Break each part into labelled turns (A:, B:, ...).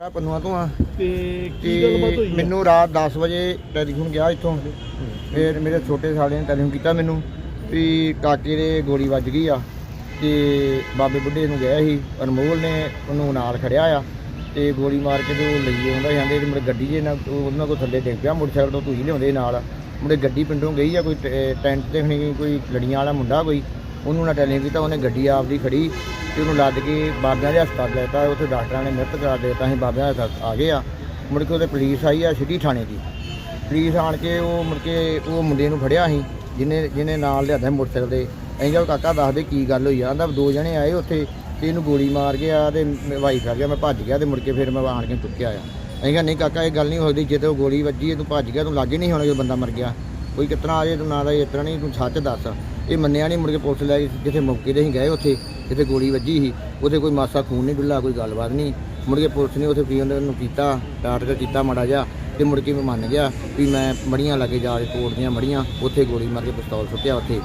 A: ਮੈਂ ਪੰਨੂਆ ਤੋਂ ਆ।
B: ਤੇ ਕੀ ਗੱਲਬਾਤ ਹੋਈ
A: ਤੇ
B: ਆ?
A: ਮੈਨੂੰ ਰਾਤ 10 ਵਜੇ ਟੈਲੀਫੋਨ ਗਿਆ ਇੱਥੋਂ। ਫਿਰ ਮੇਰੇ ਛੋਟੇ ਸਾਲੇ ਨੇ ਟੈਲੀਫੋਨ ਕੀਤਾ ਮੈਨੂੰ ਵੀ ਕਾਕੇ ਦੇ ਗੋਲੀ ਵੱਜ ਗਈ ਆ ਤੇ ਬਾਬੇ ਬੁੱਢੇ ਨੂੰ ਗਿਆ ਸੀ। ਅਨਮੋਲ ਨੇ ਉਹਨੂੰ ਨਾਲ ਖੜਿਆ ਆ ਤੇ ਗੋਲੀ ਮਾਰ ਕੇ ਤੇ ਉਹ ਲਈ ਆਉਂਦਾ ਜਾਂਦੇ ਤੇ ਮੇਰੇ ਗੱਡੀ ਜੇ ਨਾਲ ਉਹ ਉਹਨਾਂ ਕੋਲ ਥੱਲੇ ਡਿੱਗ ਪਿਆ ਮੋਟਰਸਾਈਕਲ ਤੋਂ ਤੁਸੀਂ ਲਿਆਉਂਦੇ ਨਾਲ। ਮੁੰਡੇ ਗੱਡੀ ਪਿੰਡੋਂ ਗਈ ਆ ਕੋਈ ਟੈਂਟ ਤੇ ਖਣੀ ਕੋਈ ਲੜੀਆਂ ਵਾਲਾ ਮੁੰਡਾ ਕੋਈ। ਉਹਨੂੰ ਨਾ ਟੈਲੀਫੋਨ ਕੀਤਾ, ਉਹਨੇ ਗੱਡੀ ਆਪਦੀ ਖੜੀ ਤੇ ਉਹਨੂੰ ਲੱਦ ਕੇ ਬਾਬਿਆਂ ਦੇ ਹਸਪਤਾਲ ਲੈ ਦਿੱਤਾ, ਉੱਥੇ ਡਾਕਟਰਾਂ ਨੇ ਮ੍ਰਿਤ ਕਰਾ ਦਿੱਤਾ, ਅਸੀਂ ਬਾਬਿਆਂ ਦੇ ਹਸਪਤਾਲ ਆ ਗਏ ਆ। ਮੁੜ ਕੇ ਉਹਦੇ ਪੁਲਿਸ ਆਈ ਆ ਸਿਟੀ ਥਾਣੇ ਦੀ। ਪੁਲਿਸ ਆਣ ਕੇ ਉਹ ਮੁੜ ਕੇ ਉਹ ਮੁੰਡੇ ਨੂੰ ਫੜਿਆ ਅਸੀਂ ਜਿਹਨੇ ਜਿਹਨੇ ਨਾਲ ਲਿਆਦਾ ਮੋਟਰਸਾਈਕਲ ਤੇ। ਅਸੀਂ ਕਿਹਾ ਕਾਕਾ ਦੱਸਦੇ ਕੀ ਗੱਲ ਹੋਈ ਆ? ਆਂਦਾ ਦੋ ਜਣੇ ਆਏ ਉੱਥੇ ਤੇ ਇਹਨੂੰ ਗੋਲੀ ਮਾਰ ਗਿਆ ਤੇ ਵਾਈ ਕਰ ਗਿਆ, ਮੈਂ ਭੱਜ ਗਿਆ ਤੇ ਮੁੜ ਕੇ ਫਿਰ ਮੈਂ ਆਣ ਕੇ ਚੁੱਕਿਆ ਆ। ਅਸੀਂ ਕਿਹਾ, ਨਹੀਂ ਕਾਕਾ, ਇਹ ਗੱਲ ਨਹੀਂ ਹੋਈ ਜੇ ਤੇ ਉਹ ਗੋਲੀ ਵੱਜੀ ਤੂੰ ਭੱਜ ਗਿਆ, ਤੂੰ ਲਾਗੇ ਨਹੀਂ ਹੋਣਾ ਜਦੋਂ ਬੰਦਾ ਮਰ ਗਿਆ। ਕੋਈ ਕਿਤਨਾ ਆ ਜੇ ਤੂੰ, ਨਾ ਦਾ ਇਸ ਤਰ੍ਹਾਂ ਨਹੀਂ, ਤੂੰ ਸੱਚ ਦੱਸ। ਇਹ ਮੰਨਿਆ ਨਹੀਂ ਮੁੜ ਕੇ ਪੁਲਿਸ ਲੈ ਗਈ, ਜਿੱਥੇ ਮੌਕੇ ਤੇ ਅਸੀਂ ਗਏ ਉੱਥੇ, ਜਿੱਥੇ ਗੋਲੀ ਵੱਜੀ ਸੀ, ਉੱਥੇ ਕੋਈ ਮਾਸਾ ਖੂਨ ਨਹੀਂ ਡੁੱਲਾ, ਕੋਈ ਗੱਲਬਾਤ ਨਹੀਂ। ਮੁੜ ਕੇ ਪੁਲਿਸ ਨੇ ਉੱਥੇ ਵੀ ਉਹਨਾਂ ਨੂੰ ਕੀਤਾ ਟਾਟਕ ਕੀਤਾ ਮਾੜਾ ਜਿਹਾ, ਤੇ ਮੁੜ ਕੇ ਮੈਂ ਮੰਨ ਗਿਆ ਵੀ ਮੈਂ ਮੜੀਆਂ ਲੱਗੇ ਜਾ ਕੇ ਦੀਆਂ ਮੜੀਆਂ, ਉੱਥੇ ਗੋਲੀ ਮਾਰ ਕੇ ਪਿਸਤੌਲ ਸੁੱਟਿਆ ਉੱਥੇ,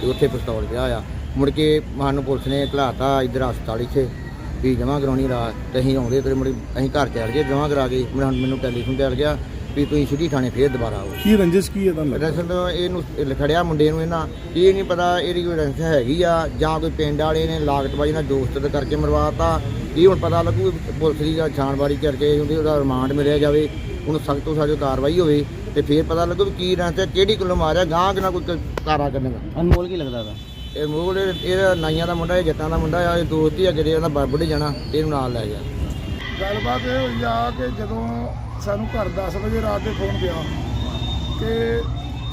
A: ਤੇ ਉੱਥੇ ਪਿਸਤੌਲ ਪਿਆ ਆ। ਮੁੜ ਕੇ ਸਾਨੂੰ ਪੁਲਿਸ ਨੇ ਘਲਾਤਾ ਇੱਧਰ ਹਸਪਤਾਲ ਇੱਥੇ, ਵੀ ਜਮ੍ਹਾਂ ਕਰਾਉਣੀ ਰਾਤ, ਤੇ ਅਸੀਂ ਆਉਂਦੇ ਤੇ ਮੁੜ ਅਸੀਂ ਘਰ ਚੱਲ ਗਏ, ਜਮ੍ਹਾਂ ਕਰਾ ਕੇ ਮੁੜ ਮੈਨੂੰ ਟੈਲੀਫੋਨ ਤੇ ਆ ਗਿਆ ਵੀ ਤੁਸੀਂ ਸਿੱਧੀ ਥਾਣੇ ਫੇਰ ਦੁਬਾਰਾ ਆਓ।
B: ਕੀ ਰੰਜਿਸ਼ ਕੀ ਹੈ ਤੁਹਾਨੂੰ ਲੱਗਦਾ?
A: ਦਰਅਸਲ ਤਾਂ ਇਹਨੂੰ ਲਿਖੜਿਆ ਮੁੰਡੇ ਨੂੰ ਇਹਨਾਂ। ਇਹ ਨਹੀਂ ਪਤਾ ਇਹਦੀ ਕੋਈ ਰੰਸ ਹੈਗੀ ਆ ਜਾਂ ਕੋਈ ਪਿੰਡ ਵਾਲੇ ਨੇ ਲਾਗਤਬਾਜੀ ਨਾਲ ਦੋਸਤ ਦੇ ਕਰਕੇ ਮਰਵਾਤਾ। ਇਹ ਹੁਣ ਪਤਾ ਲੱਗੂ ਪੁਲਿਸ ਦੀ ਜਾਂ ਛਾਣਬਾਰੀ ਕਰਕੇ ਉਹਦੀ ਉਹਦਾ ਰਿਮਾਂਡ ਮਿਲਿਆ ਜਾਵੇ। ਉਹਨੂੰ ਸਖਤ ਤੋਂ ਸਖਤ ਕਾਰਵਾਈ ਹੋਵੇ ਤੇ ਫੇਰ ਪਤਾ ਲੱਗੂ ਵੀ ਕੀ ਰੰਸ ਹੈ ਕਿਹੜੀ ਕੋਲੋਂ ਮਾਰਿਆ ਗਾਂ ਕਿ ਨਾ ਕੋਈ ਕ- ਕਾਰਾ ਕਰਨਗਾ
C: ਅਨਮੋਲ ਕੀ ਲੱਗਦਾ ਦਾ
A: ਇਹ ਮੂਲ ਇਹਦਾ ਨਾਈਆਂ ਦਾ ਮੁੰਡਾ ਇਹ ਜੱਟਾਂ ਦਾ ਮੁੰਡਾ ਆ ਇਹ ਦੋਸਤ ਹੀ ਅੱਗੇ ਦੇ ਉਹਦਾ ਜਾਣਾ ਤੇ ਇਹਨੂੰ ਨਾਲ ਲੈ ਗਿਆ।
D: ਗੱਲਬਾਤ ਇਹ ਹੋਈ ਆ ਕਿ ਜਦੋਂ ਸਾਨੂੰ ਘਰ 10 ਵਜੇ ਰਾਤ ਦੇ ਫੋਨ ਗਿਆ ਕਿ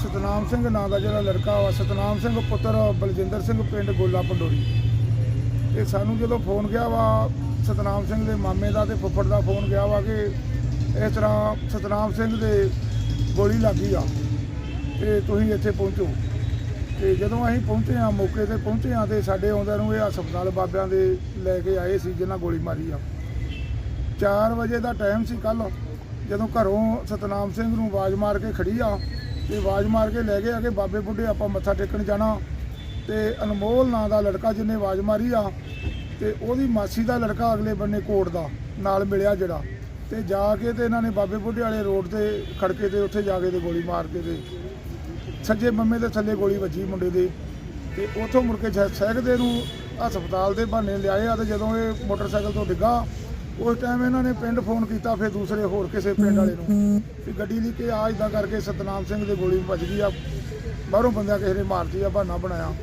D: ਸਤਨਾਮ ਸਿੰਘ ਨਾਂ ਦਾ ਜਿਹੜਾ ਲੜਕਾ ਵਾ, ਸਤਨਾਮ ਸਿੰਘ ਪੁੱਤਰ ਬਲਜਿੰਦਰ ਸਿੰਘ ਪਿੰਡ ਗੋਲਾ ਪੰਡੋਰੀ। ਤੇ ਸਾਨੂੰ ਜਦੋਂ ਫੋਨ ਗਿਆ ਵਾ, ਸਤਨਾਮ ਸਿੰਘ ਦੇ ਮਾਮੇ ਦਾ ਤੇ ਫੁੱਫੜ ਦਾ ਫੋਨ ਗਿਆ ਵਾ ਕਿ ਇਸ ਤਰ੍ਹਾਂ ਸਤਨਾਮ ਸਿੰਘ ਦੇ ਗੋਲੀ ਲੱਗੀ ਆ ਤੇ ਤੁਸੀਂ ਇੱਥੇ ਪਹੁੰਚੋ। ਤੇ ਜਦੋਂ ਅਸੀਂ ਪਹੁੰਚੇ ਆ ਮੌਕੇ ਤੇ ਪਹੁੰਚੇ ਆ ਤੇ ਸਾਡੇ ਆਉਂਦਿਆਂ ਨੂੰ ਇਹ ਹਸਪਤਾਲ ਬਾਬਿਆਂ ਦੇ ਲੈ ਕੇ ਆਏ ਸੀ ਜਿਨ੍ਹਾਂ ਗੋਲੀ ਮਾਰੀ ਆ। 4 ਵਜੇ ਦਾ ਟਾਈਮ ਸੀ ਕੱਲ ਜਦੋਂ ਘਰੋਂ ਸਤਨਾਮ ਸਿੰਘ ਨੂੰ ਆਵਾਜ਼ ਮਾਰ ਕੇ ਖੜੀ ਆ ਤੇ ਆਵਾਜ਼ ਮਾਰ ਕੇ ਲੈ ਗਏ ਆ ਕਿ ਬਾਬੇ ਬੁੱਢੇ ਆਪਾਂ ਮੱਥਾ ਟੇਕਣ ਜਾਣਾ। ਤੇ ਅਨਮੋਲ ਨਾਂ ਦਾ ਲੜਕਾ ਜਿਹਨੇ ਆਵਾਜ਼ ਮਾਰੀ ਆ, ਤੇ ਉਹਦੀ ਮਾਸੀ ਦਾ ਲੜਕਾ ਅਗਲੇ ਬੰਨੇ ਕੋਟ ਦਾ ਨਾਲ ਮਿਲਿਆ ਜਿਹੜਾ। ਤੇ ਜਾ ਕੇ ਤੇ ਇਹਨਾਂ ਨੇ ਬਾਬੇ ਬੁੱਢੇ ਵਾਲੇ ਰੋਡ ਤੇ ਖੜਕੇ ਤੇ ਉੱਥੇ ਜਾ ਕੇ ਤੇ ਗੋਲੀ ਮਾਰ ਕੇ ਤੇ ਸੱਜੇ ਮੰਮੇ ਦੇ ਥੱਲੇ ਗੋਲੀ ਵੱਜੀ ਮੁੰਡੇ ਦੇ। ਤੇ ਉੱਥੋਂ ਮੁੜ ਕੇ ਜੈ- ਸਹਿਕਦੇ ਨੂੰ ਹਸਪਤਾਲ ਦੇ ਬਹਾਨੇ ਲਿਆਏ ਆ ਤੇ ਜਦੋਂ ਇਹ ਮੋਟਰਸਾਈਕਲ ਤੋਂ ਡਿੱਗਾ ਉਸ ਟਾਈਮ ਇਹਨਾਂ ਨੇ ਪਿੰਡ ਫੋਨ ਕੀਤਾ ਫਿਰ ਦੂਸਰੇ ਹੋਰ ਕਿਸੇ ਪਿੰਡ ਵਾਲੇ ਨੂੰ। ਵੀ ਗੱਡੀ ਲਈ ਕਿ ਆ ਇਦਾਂ ਕਰਕੇ ਸਤਨਾਮ ਸਿੰਘ ਦੇ ਗੋਲੀ ਵੱਜ ਗਈ ਆ। ਬਾਹਰੋਂ ਬੰਦਿਆਂ ਕਿਸੇ ਨੇ ਮਾਰਤੀ ਆ ਬਹਾਨਾ ਬਣਾਇਆ।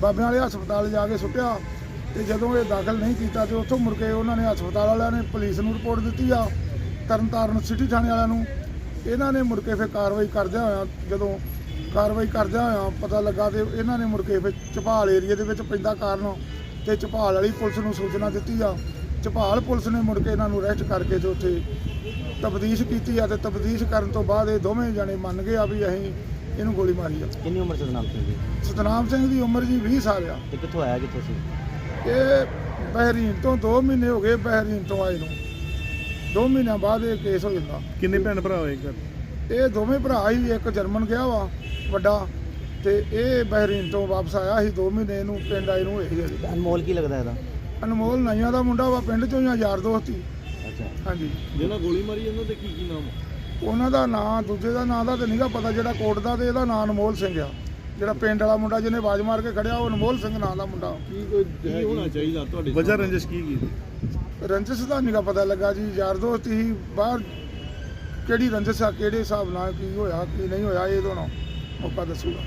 D: ਬਾਬਿਆਂ ਵਾਲੇ ਹਸਪਤਾਲ ਜਾ ਕੇ ਸੁੱਟਿਆ ਤੇ ਜਦੋਂ ਇਹ ਦਾਖਲ ਨਹੀਂ ਕੀਤਾ ਤੇ ਉੱਥੋਂ ਮੁੜ ਕੇ ਉਹਨਾਂ ਨੇ ਹਸਪਤਾਲ ਵਾਲਿਆਂ ਨੇ ਪੁਲਿਸ ਨੂੰ ਰਿਪੋਰਟ ਦਿੱਤੀ ਆ ਤਰਨਤਾਰਨ ਸਿਟੀ ਥਾਣੇ ਵਾਲਿਆਂ ਨੂੰ। ਇਹਨਾਂ ਨੇ ਮੁੜ ਕੇ ਫਿਰ ਕਾਰਵਾਈ ਕਰਦਿਆਂ ਹੋਇਆ ਜਦੋਂ ਕਾਰਵਾਈ ਕਰਦਿਆਂ ਹੋਇਆ ਪਤਾ ਲੱਗਾ ਤੇ ਇਹਨਾਂ ਨੇ ਮੁੜ ਕੇ ਫਿਰ ਝਪਾਲ ਏਰੀਆ ਦੇ ਵਿੱਚ ਪੈਂਦਾ ਕਾਰਨ ਤੇ ਝਪਾਲ ਵਾਲੀ ਪੁਲਿਸ ਨੂੰ ਸੂਚਨਾ ਦਿੱਤੀ ਆ। ਝਪਾਲ ਪੁਲਿਸ ਨੇ ਮੁੜ ਕੇ ਇਹਨਾਂ ਨੂੰ ਅਰੈਸਟ ਕਰਕੇ ਤੇ ਉੱਥੇ ਤਬਦੀਸ਼ ਕੀਤੀ ਆ ਤੇ ਤਬਦੀਸ਼ ਕਰਨ ਤੋਂ ਬਾਅਦ ਇਹ ਦੋਵੇਂ ਜਣੇ ਮੰਨ ਗਏ ਆ ਵੀ ਅਸੀਂ ਇਹਨੂੰ ਗੋਲੀ ਮਾਰੀ ਆ।
C: ਕਿੰਨੀ ਉਮਰ ਸੀ ਨਾਮ ਸਿੰਘ ਦੀ?
D: ਸਤਨਾਮ ਸਿੰਘ ਦੀ ਉਮਰ ਜੀ 20 ਸਾਲ ਆ।
C: ਤੇ ਕਿੱਥੋਂ ਆਇਆ ਕਿੱਥੋਂ ਸੀ?
D: ਇਹ ਬਹਿਰੀਨ ਤੋਂ 2 ਮਹੀਨੇ ਹੋ ਗਏ ਬਹਿਰੀਨ ਤੋਂ ਆਏ ਨੂੰ। 2 ਮਹੀਨਿਆਂ ਬਾਅਦ ਇਹ ਕੇਸ ਹੋ ਜਾਂਦਾ।
B: ਕਿੰਨੇ ਭੈਣ ਭਰਾ ਹੋਏ ਘਰ?
D: ਇਹ ਦੋਵੇਂ ਭਰਾ ਹੀ ਇੱਕ ਜਰਮਨ ਗਿਆ ਵਾ ਵੱਡਾ ਤੇ ਇਹ ਬਹਿਰੀਨ ਤੋਂ ਵਾਪਸ ਆਇਆ ਸੀ 2 ਮਹੀਨੇ ਨੂੰ ਪਿੰਡ ਆਏ ਨੂੰ ਹੋਏ ਅਜੇ।
C: ਅਨਮੋਲ ਕੀ ਲੱਗਦਾ ਇਹਦਾ?
D: ਅਨਮੋਲ ਨਾਈਆਂ ਦਾ ਮੁੰਡਾ ਵਾ ਪਿੰਡ ਚੋਂ ਆ ਯਾਰ ਦੋਸਤ ਹੀ।
C: ਅੱਛਾ।
D: ਹਾਂਜੀ।
B: ਜਿਹਨਾਂ ਗੋਲੀ ਮਾਰੀ ਉਹਨਾਂ ਦੇ ਕੀ ਕੀ ਨਾਮ
D: ਉਹਨਾਂ ਦਾ ਨਾਂ ਦੂਜੇ ਦਾ ਨਾਂ ਦਾ ਤੇ ਨਹੀਂਗਾ ਪਤਾ ਜਿਹੜਾ ਕੋਟ ਦਾ ਤੇ ਇਹਦਾ ਨਾਂ ਅਨਮੋਲ ਸਿੰਘ ਆ। ਜਿਹੜਾ ਪਿੰਡ ਵਾਲਾ ਮੁੰਡਾ ਜਿਹਨੇ ਆਵਾਜ਼ ਮਾਰ ਕੇ ਖੜਿਆ ਉਹ ਅਨਮੋਲ ਸਿੰਘ ਨਾਂ ਦਾ ਮੁੰਡਾ
B: ਕੀ ਕੋਈ ਕੀ ਹੋਣਾ ਚਾਹੀਦਾ ਤੁਹਾਡੇ ਵਜ੍ਹਾ ਰੰਜਿਸ਼ ਕੀ ਕੀ?
D: ਰੰਜਿਸ਼ ਦਾ ਨਹੀਂਗਾ ਪਤਾ ਲੱਗਾ ਜੀ ਯਾਰ ਦੋਸਤ ਹੀ ਬਾਹਰ ਕਿਹੜੀ ਰੰਜਿਸ਼ ਆ ਕਿਹੜੇ ਹਿਸਾਬ ਨਾਲ ਕੀ ਹੋਇਆ ਕੀ ਨਹੀਂ ਹੋਇਆ ਇਹ ਦੋਨੋਂ ਮੌਕਾ ਦੱਸੂਗਾ।